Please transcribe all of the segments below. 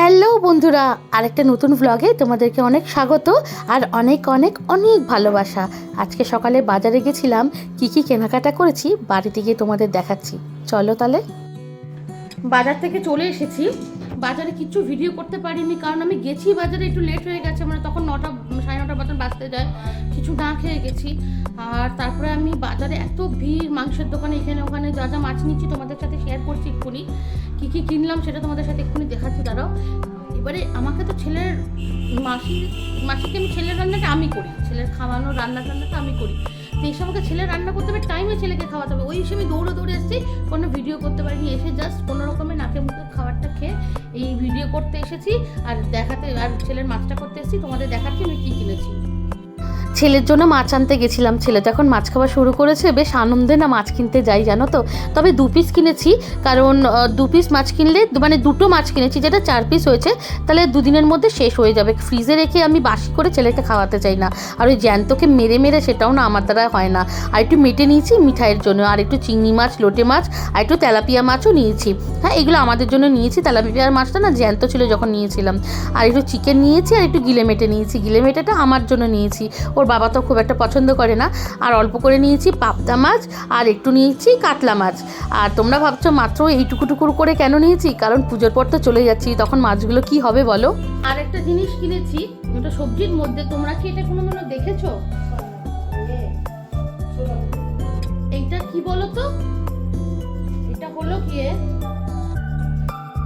Hello বন্ধুরা, আরেকটা নতুন ভ্লগে তোমাদেরকে অনেক স্বাগত আর অনেক অনেক অনেক ভালোবাসা। আজকে সকালে বাজারে গেছিলাম, কি কি কেনাকাটা করেছি, বাড়িতে গিয়ে তোমাদের দেখাচ্ছি। চলো তাহলে। বাজার থেকে চলে এসেছি। বাজারে কিছু ভিডিও করতে পারিনি, কারণ আমি গেছি বাজারে, একটু লেট হয়ে গেছে মানে তখন নটা, সাড়ে নটা মতন বাঁচতে যায়, কিছু না খেয়ে গেছি। আর তারপরে আমি বাজারে এত ভিড়, মাংসের দোকানে, এখানে ওখানে যা যা মাছ নিচ্ছি, তোমাদের সাথে শেয়ার করছি এক্ষুনি। কী কী কিনলাম সেটা তোমাদের সাথে এক্ষুনি দেখাচ্ছি, দাঁড়াও। এবারে আমাকে তো ছেলের মাসি, মাসিকে আমি ছেলের রান্নাটা আমি করি, ছেলের খাওয়ানো রান্না টান্নাটা আমি করি। এই আমাকে ছেলে রান্না করতে হবে টাইমে ছেলেকে খাওয়াতে হবে। ওই আমি দৌড়ে দৌড়ে এসেছি, কোনো ভিডিও করতে পারিনি, এসে জাস্ট কোনো রকমের নাকে মুখে খাবারটা খেয়ে এই ভিডিও করতে এসেছি। আর দেখাতে, আর ছেলের মাছটা করতে এসেছি, তোমাদের দেখাচ্ছি আমি কী কিনেছি। ছেলের জন্য মাছ আনতে গেছিলাম। ছেলে তো এখন মাছ খাওয়া শুরু করেছে। বেশ আনন্দে না মাছ কিনতে যাই, জানো তো? তবে দু পিস কিনেছি, কারণ দু পিস মাছ কিনলে মানে দুটো মাছ কিনেছি, যেটা চার পিস হয়েছে, তাহলে দুদিনের মধ্যে শেষ হয়ে যাবে। ফ্রিজে রেখে আমি বাসি করে ছেলেকে খাওয়াতে চাই না। আর ওই জ্যান্তকে মেরে মেরে সেটাও না আমার দ্বারা হয় না। আর একটু মেটে নিয়েছি মিঠাইয়ের জন্য, আর একটু চিংড়ি মাছ, লোটে মাছ, আর একটু তেলাপিয়া মাছও নিয়েছি। হ্যাঁ এগুলো আমাদের জন্য নিয়েছি। তেলাপিয়ার মাছটা না জ্যান্ত ছিল যখন নিয়েছিলাম। আর একটু চিকেন নিয়েছি, আর একটু গিলে মেটে নিয়েছি। গিলে মেটেটা আমার জন্য নিয়েছি। ওর বাবা তো খুব একটা পছন্দ করে না। আর অল্প করে নিয়েছি পাবদা মাছ, আর একটু নিয়েছি কাতলা মাছ। আর তোমরা ভাবছ মাত্র এইটুকু টুকুর করে কেন নিয়েছি? কারণ পুজোর পর তো চলে যাচ্ছি, তখন মাছগুলো কি হবে বলো? আর একটা জিনিস কিনেছি, ওটা সবজির মধ্যে, তোমরা কি এটা কোনো দিনও দেখেছ? এইটা কি বলো তো? এটা হলো গিয়ে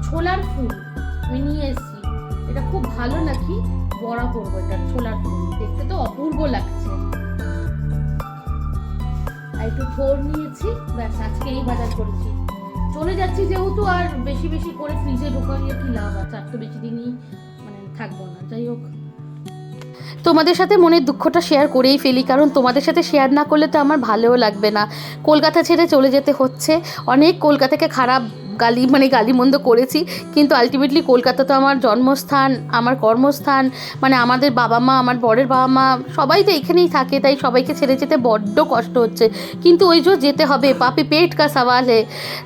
ছোলার ফুল। আমি নিয়ে এসেছি। এটা খুব ভালো নাকি? বড়া করব এটা, ছোলার ফুল। দেখতে তো অপূর্ব লাগছে। একটু থোর নিয়েছি, ব্যাস আজকে এই বাজার করেছি। চলে যাচ্ছি যেহেতু, আর বেশি বেশি করে ফ্রিজে ঢোকাইয়ে কি লাভ? আছে আর তো বেশি দিনই মানে থাকব না। যাই হোক। তোমাদের সাথে মনের দুঃখটা শেয়ার করেই ফেলি, কারণ তোমাদের সাথে শেয়ার না করলে তো আমার ভালোও লাগবে না। কলকাতা ছেড়ে চলে যেতে হচ্ছে। অনেক কলকাতাকে খারাপ গালি মানে গালিমন্দ করেছি। কিন্তু আলটিমেটলি কলকাতা তো আমার জন্মস্থান, আমার কর্মস্থান মানে আমাদের বাবা মা, আমার বরের বাবা মা, সবাই তো এখানেই থাকে, তাই সবাইকে ছেড়ে যেতে বড্ড কষ্ট হচ্ছে। কিন্তু ওই যেতে হবে পাপি পেট কা সওয়াল হে।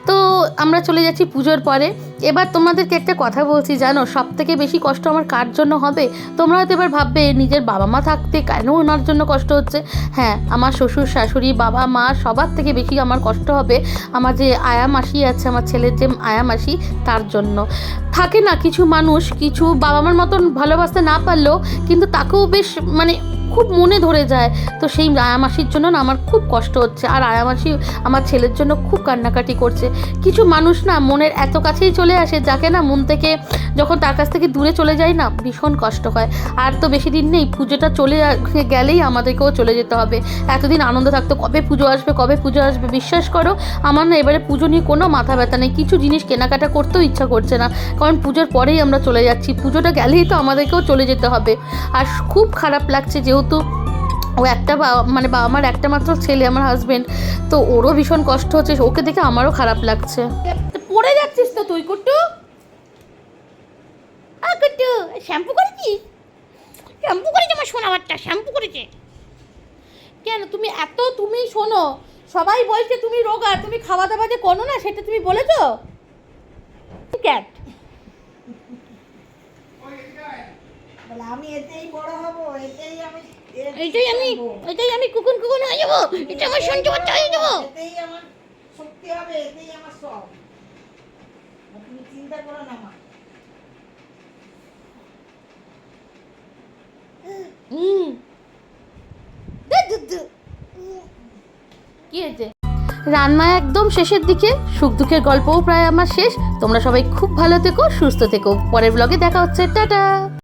তো আমরা চলে যাচ্ছি পুজোর পরে। এবার তোমাদেরকে একটা কথা বলছি, জানো? সব থেকে বেশি কষ্ট আমার কার জন্য হবে? তোমরা হয়তো এবার ভাববে, নিজের বাবা মা থাকতে কেন ওনার জন্য কষ্ট হচ্ছে? হ্যাঁ আমার শ্বশুর, শাশুড়ি, বাবা, মা সবার থেকে বেশি আমার কষ্ট হবে আমার যে আয়া মাসি আছে, আমার ছেলের যে আয়া মাসি, তার জন্য। থাকে না, কিছু মানুষ কিছু বাবা মার মতন ভালোবাসতে না পারলেও কিন্তু তাকেও বেশ মানে খুব মনে ধরে যায়। তো সেই আয়া মাসির জন্য না আমার খুব কষ্ট হচ্ছে আর আয়া মাসি আমার ছেলের জন্য খুব কান্নাকাটি করছে। কিছু মানুষ না মনের এত কাছেই চলে আসে যাকে না মন থেকে যখন তার কাছ থেকে দূরে চলে যায় না ভীষণ কষ্ট হয়। আর তো বেশি দিন নেই, পুজোটা চলে গেলেই আমাদেরকেও চলে যেতে হবে। এতদিন আনন্দ থাকতো, কবে পুজো আসবে, কবে পুজো আসবে, বিশ্বাস করো, আমার না এবারে পুজো নিয়ে কোনো মাথা ব্যথা নেই। কিছু জিনিস কেনাকাটা করতেও ইচ্ছা করছে না। কারণ পুজোর পরেই আমরা চলে যাচ্ছি। পুজোটা গেলেই তো আমাদেরকেও চলে যেতে হবে। আর খুব খারাপ লাগছে যেহেতু ও একটা মানে বাবা মার একটা মাত্র ছেলে, আমার হাজবেন্ড তো ওরও ভীষণ কষ্ট হচ্ছে, ওকে দেখে আমারও খারাপ লাগছে। পড়ে যাচ্ছিস তো তুই, কুট্টু? কুট্টু, শ্যাম্পু করেছিস? শ্যাম্পু করেছে আমার সোনামারটা শ্যাম্পু করেছে। কেন, তুমি এত, তুমি শোনো, সবাই বলছে তুমি রোগা, তুমি খাওয়া দাওয়া যে করো না সেটা তুমি বলেছ? ক্যাট বলে আমি এতেই বড় হব এতেই আমি এটাই আমি এটাই আমি কুকুন কুকুন হয়ে যাব এটা আমার সহ্য করতে হয়ে যাব। এতেই আমার শক্তি হবে এতেই আমার সব। তুমি চিন্তা করো না মা। হুম। দে, দে, দে। কি হয়েছে? রান্না একদম শেষের দিকে সুখ দুঃখের গল্পও প্রায় আমার শেষ। তোমরা সবাই খুব ভালো থেকো সুস্থ থেকো। পরের ব্লগে দেখা হচ্ছে টাটা।